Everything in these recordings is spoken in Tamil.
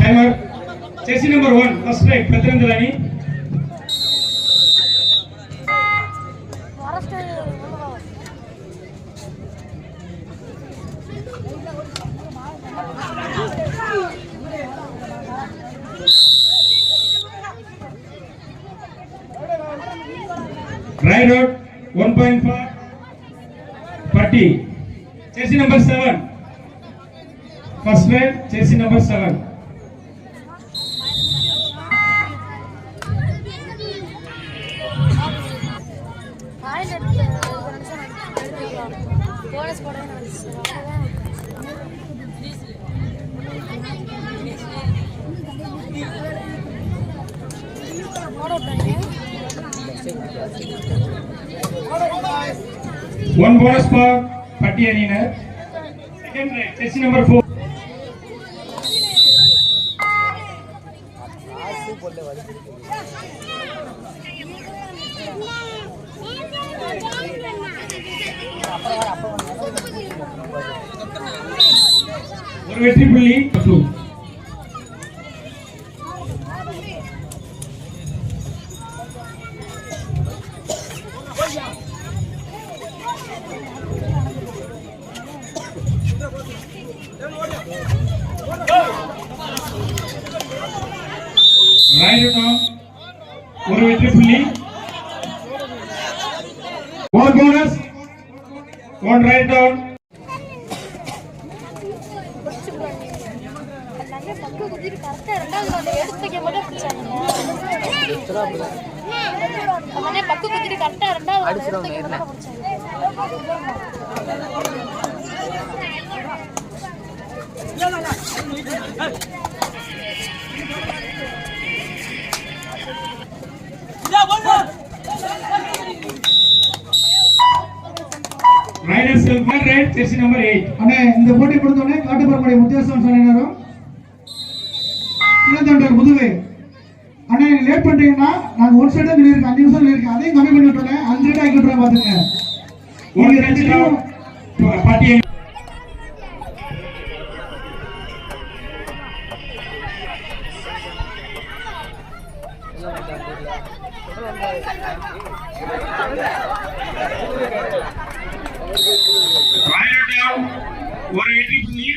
Timer jersey number one first raid பிரதிரந்தல் அணி raid out one point four பட்டி jersey number seven first raid jersey number one bonus for பட்டி அணியினர் செகண்ட் ஜெர்சி நம்பர் ஃபோர் ஒரு வெற்றி புள்ளி டூ ரைட் அவுட் ஒரு வெற்றி புள்ளி one bonus one raid down எல்லாமே பக்கு குதிட்டு கரெக்டா ரெண்டாவது போதே பிடிச்சாங்க எல்லாமே பக்கு குதிட்டு கரெக்டா ரெண்டாவது round எடுத்து வைக்கும் போதே பிடிச்சாங்க raider Selvan raid jersey number eight அண்ணே இந்த போட்டி பொறுத்தவொடனே காட்டுப்பறமுடைய முத்தியாசம் சொன்னாரும் இளந்தொண்டர் முதுவை அண்ணா நீங்க லேட் பண்றீங்கன்னா நாங்க ஒன் சைடா சொல்லியிருக்கோம் அஞ்சு நிமிஷம் சொல்லியிருக்கோம் அதையும் கம்மி பண்ணி விட்டோன்னே அஞ்சு ரேட் ஆக்கி விட்டுறேன் பாத்துங்க ஒன் நீங்க ரெண்டு டச் டீமும் பட்டி. அணி ரைட் டவுன் ஒரு வெற்றி புள்ளி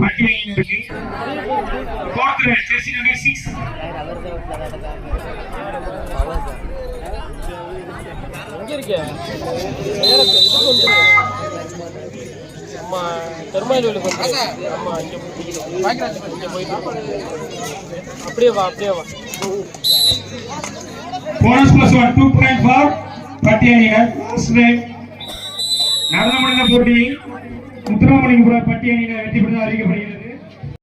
பட்டி அணியினருக்கு fourth raid jersey number six இருக்க? பெருமாள் கோயிலுக்கு வந்து அம்மா இங்க இங்க போயிட்டு அப்படியே வா அப்படியே வா. Bonus plus one two point four பட்டி அணியினர் லாஸ்ட் ரைட் நடந்து முடிந்த போட்டியில் முத்துராமலிங்கபுரம் பட்டி வெற்றி பெற்றதாக அறிவிக்கப்படுகிறது.